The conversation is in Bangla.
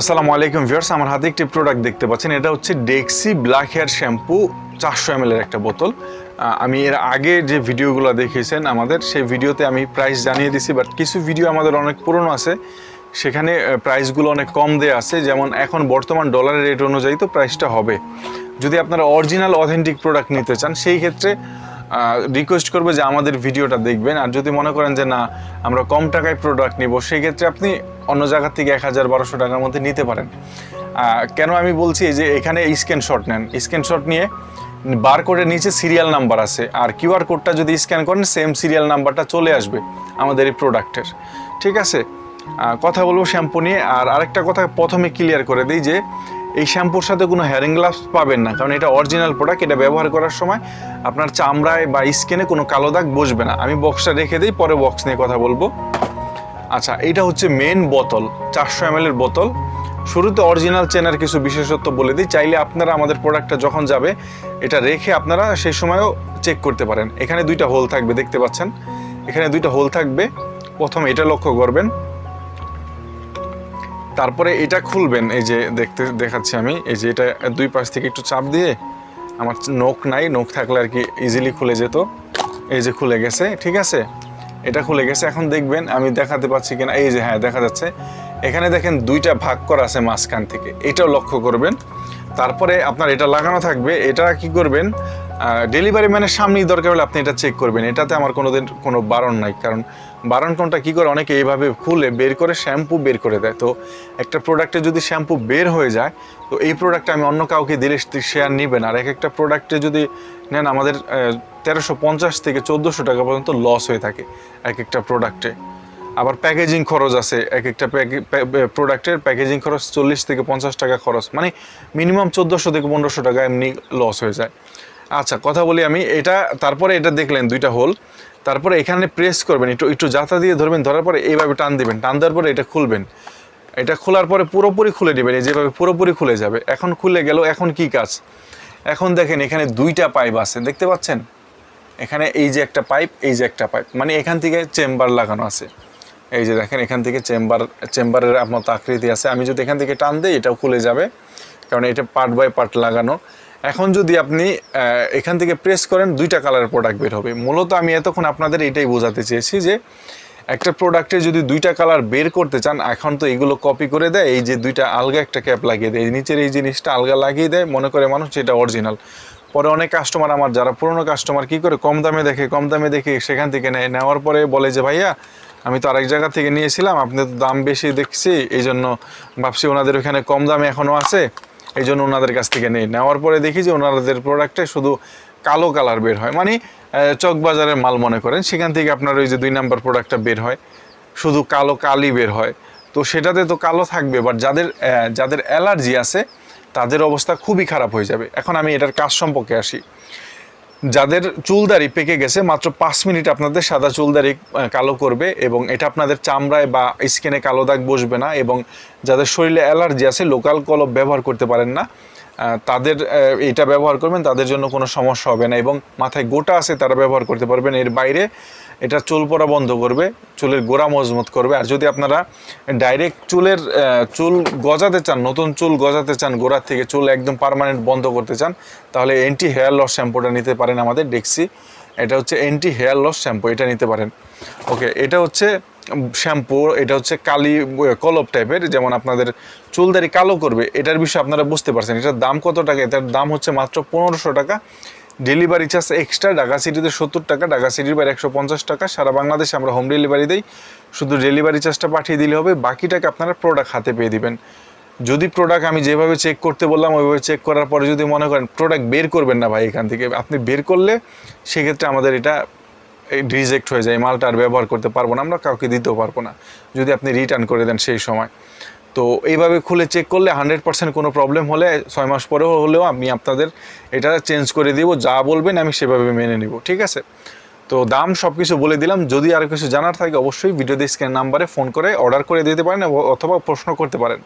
আসসালামু আলাইকুম ভিউয়ার্স, আমার হাতে একটি প্রোডাক্ট দেখতে পাচ্ছেন। এটা হচ্ছে ডেক্সি ব্ল্যাক হেয়ার শ্যাম্পু চারশো এম একটা বোতল। আমি এর আগে যে ভিডিওগুলো দেখিয়েছেন আমাদের সেই ভিডিওতে আমি প্রাইস জানিয়ে দিছি বাট কিছু ভিডিও আমাদের অনেক পুরনো আছে। সেখানে প্রাইসগুলো অনেক কম দেওয়া আছে। যেমন এখন বর্তমান ডলারের রেট অনুযায়ী তো প্রাইসটা হবে। যদি আপনারা অরিজিনাল অথেন্টিক প্রোডাক্ট নিতে চান, সেই ক্ষেত্রে রিকোয়েস্ট করব যে আমাদের ভিডিওটা দেখবেন। আর যদি মনে করেন যে না, আমরা কম টাকায় প্রোডাক্ট নিব, সেক্ষেত্রে আপনি অন্য জায়গা থেকে এক হাজার বারোশো টাকার মধ্যে নিতে পারেন। কেন আমি বলছি যে এখানে স্ক্যানশট নেন। স্ক্যানশট নিয়ে বার কোডের নিচে সিরিয়াল নাম্বার আছে। আর কিউআর কোডটা যদি স্ক্যান করেন সেম সিরিয়াল নাম্বারটা চলে আসবে আমাদের এই প্রোডাক্টের ঠিক আছে? কথা বলব শ্যাম্পু নিয়ে। আর আরেকটা কথা প্রথমে ক্লিয়ার করে দিই যে এই শ্যাম্পুর সাথে কোনো হেয়ারিং গ্লাভস পাবেন না, কারণ এটা অরিজিনাল প্রোডাক্ট এটা ব্যবহার করার সময় আপনার চামড়ায় বা স্কিনে কোনো কালো দাগ বসবে না। আমি বক্সটা রেখে দিই, পরে বক্স নিয়ে কথা বলব। আচ্ছা এটা হচ্ছে মেন বোতল চারশো এম বোতল শুরুতে অরিজিনাল চেনার কিছু বিশেষত্ব বলে দিই, চাইলে আপনারা আমাদের প্রোডাক্টটা যখন যাবে, এটা রেখে আপনারা সেই সময়ও চেক করতে পারেন। এখানে দুইটা হোল থাকবে, দেখতে পাচ্ছেন? এখানে দুইটা হোল থাকবে। প্রথম এটা লক্ষ্য করবেন। তারপরে এটা খুলবেন, এই যে দেখতে, দেখাচ্ছি আমি, এই যে এটা দুই পাশ থেকে একটু চাপ দিয়ে আমার নখ নাই, নখ থাকলে আর কি ইজিলি খুলে যেত। এই যে খুলে গেছে, ঠিক আছে? এটা খুলে গেছে, এখন দেখবেন আমি দেখাতে পাচ্ছি কিনা, এই যে হ্যাঁ দেখা যাচ্ছে। এখানে দেখেন দুইটা ভাগ করা আছে মাঝখান থেকে, এটাও লক্ষ্য করবেন। তারপরে আপনার এটা লাগানো থাকবে, এটা কি করবেন? ডেলিভারি ম্যানের সামনেই দরকার হলে আপনি এটা চেক করবেন। এটাতে আমার কোনোদিন কোনো বারণ নাই। কারণ বারণ কোনটা কী করে? অনেকে এইভাবে খুলে বের করে শ্যাম্পু বের করে দেয়। তো একটা প্রোডাক্টে যদি শ্যাম্পু বের হয়ে যায়, তো এই প্রোডাক্টটা আমি অন্য কাউকে দিলে শেয়ার নেবেন আর এক একটা প্রোডাক্টে যদি নেন, আমাদের তেরোশো পঞ্চাশ থেকে চোদ্দোশো টাকা পর্যন্ত লস হয়ে থাকে এক একটা প্রোডাক্টে আবার প্যাকেজিং খরচ আছে। এক একটা প্রোডাক্টের প্যাকেজিং খরচ চল্লিশ থেকে পঞ্চাশ টাকা খরচ। মানে মিনিমাম চোদ্দোশো থেকে পনেরোশো টাকা এমনি লস হয়ে যায়। আচ্ছা কথা বলি আমি। এটা, তারপরে এটা দেখলেন দুইটা হোল তারপরে এখানে প্রেস করবেন, একটু একটু জাতা দিয়ে ধরবেন, ধরার পরে এইভাবে টান দিবেন। টান দেওয়ার পরে এটা খুলবেন। এটা খোলার পরে পুরোপুরি খুলে নেবেন, এই যেভাবে পুরোপুরি খুলে যাবে। এখন খুলে গেল, এখন কি কাজ? এখন দেখেন এখানে দুইটা পাইপ আছে, দেখতে পাচ্ছেন? এখানে এই যে একটা পাইপ এই যে একটা পাইপ মানে এখান থেকে চেম্বার লাগানো আছে। এই যে দেখেন, এখান থেকে চেম্বার চেম্বারের আপনার আকৃতি আছে। আমি যদি এখান থেকে টান দিই, এটাও খুলে যাবে। কারণ এটা পার্ট বাই পার্ট লাগানো। এখন যদি আপনি এখান থেকে প্রেস করেন, দুইটা কালারের প্রোডাক্ট বের হবে। মূলত আমি এতক্ষণ আপনাদের এটাই বোঝাতে চেয়েছি যে, একটা প্রোডাক্টে যদি দুইটা কালার বের করতে চান, এখন তো এগুলো কপি করে দেয়, এই যে দুইটা আলগা একটা ক্যাপ লাগিয়ে দেয় নিচের এই জিনিসটা আলগা লাগিয়ে দেয়, মনে করে মানুষ এটা অরিজিনাল পরে অনেক কাস্টমার আমার, যারা পুরনো কাস্টমার কি করে কম দামে দেখে, কম দামে দেখে সেখান থেকে নেয়। নেওয়ার পরে বলে যে, ভাইয়া, আমি তো আরেক জায়গা থেকে নিয়েছিলাম, আপনি তো দাম বেশি দেখছি এই জন্য ভাবছি ওনাদের ওখানে কম দামে এখনও আছে। এই জন্য ওনাদের কাছ থেকে নেই। নেওয়ার পরে দেখি যে ওনাদের প্রোডাক্টে শুধু কালো কালার বের হয়। মানে চক চকবাজারের মাল মনে করেন, সেখান থেকে আপনার ওই যে দুই নাম্বার প্রোডাক্টটা বের হয়। শুধু কালো কালি বের হয়। তো সেটাতে তো কালো থাকবে বাট যাদের যাদের অ্যালার্জি আছে, তাদের অবস্থা খুবই খারাপ হয়ে যাবে। এখন আমি এটার কাজ সম্পর্কে আসি। যাদের চুলদারি পেকে গেছে, মাত্র পাঁচ মিনিট আপনাদের সাদা চুলদারি কালো করবে এবং এটা আপনাদের চামড়ায় বা স্কিনে কালো দাগ বসবে না এবং যাদের শরীরে অ্যালার্জি আছে, লোকাল কলপ ব্যবহার করতে পারেন না। তাদের এটা ব্যবহার করবেন, তাদের জন্য কোনো সমস্যা হবে না এবং মাথায় গোটা আছে তারা ব্যবহার করতে পারবেন। এর বাইরে এটা চুল পড়া বন্ধ করবে, চুলের গোড়া মজবুত করবে। আর যদি আপনারা ডাইরেক্ট চুলের চুল গজাতে চান, নতুন চুল গজাতে চান, গোড়ার থেকে চুল একদম পার্মানেন্ট বন্ধ করতে চান, তাহলে এন্টি হেয়ার লস শ্যাম্পুটা নিতে পারেন আমাদের ডেক্সি এটা হচ্ছে এন্টি হেয়ার লস শ্যাম্পু এটা নিতে পারেন। ওকে এটা হচ্ছে শ্যাম্পু এটা হচ্ছে কালি কলপ টাইপের যেমন আপনাদের চুলদারি কালো করবে, এটার বিষয়ে আপনারা বুঝতে পারছেন। এটার দাম কত টাকা? এটার দাম হচ্ছে মাত্র পনেরোশো টাকা। ডেলিভারি চার্জ এক্সট্রা ঢাকা সিটিতে সত্তর টাকা ঢাকা সিটির বাইরে একশো পঞ্চাশ টাকা। সারা বাংলাদেশে আমরা হোম ডেলিভারি দিই। শুধু ডেলিভারি চার্জটা পাঠিয়ে দিলে হবে বাকি টাকা আপনারা প্রোডাক্ট হাতে পেয়ে দিবেন। যদি প্রোডাক্ট আমি যেভাবে চেক করতে বললাম, ওইভাবে চেক করার পরে যদি মনে করেন প্রোডাক্ট বের করবেন না ভাই এখান থেকে, আপনি বের করলে সেক্ষেত্রে আমাদের এটা রিজেক্ট হয়ে যায়। মালটা আর ব্যবহার করতে পারব না, আমরা কাউকে দিতেও পারব না। যদি আপনি রিটার্ন করে দেন সেই সময়। তো এইভাবে খুলে চেক করলে হান্ড্রেড পার্সেন্ট কোনো প্রবলেম হলে ছয় মাস পরেও হলেও আমি আপনাদের এটা চেঞ্জ করে দিব। যা বলবেন আমি সেভাবে মেনে নিব, ঠিক আছে? তো দাম সব কিছু বলে দিলাম। যদি আরও কিছু জানার থাকে অবশ্যই ভিডিও স্ক্যান নাম্বারে ফোন করে অর্ডার করে দিতে পারেন অথবা প্রশ্ন করতে পারেন।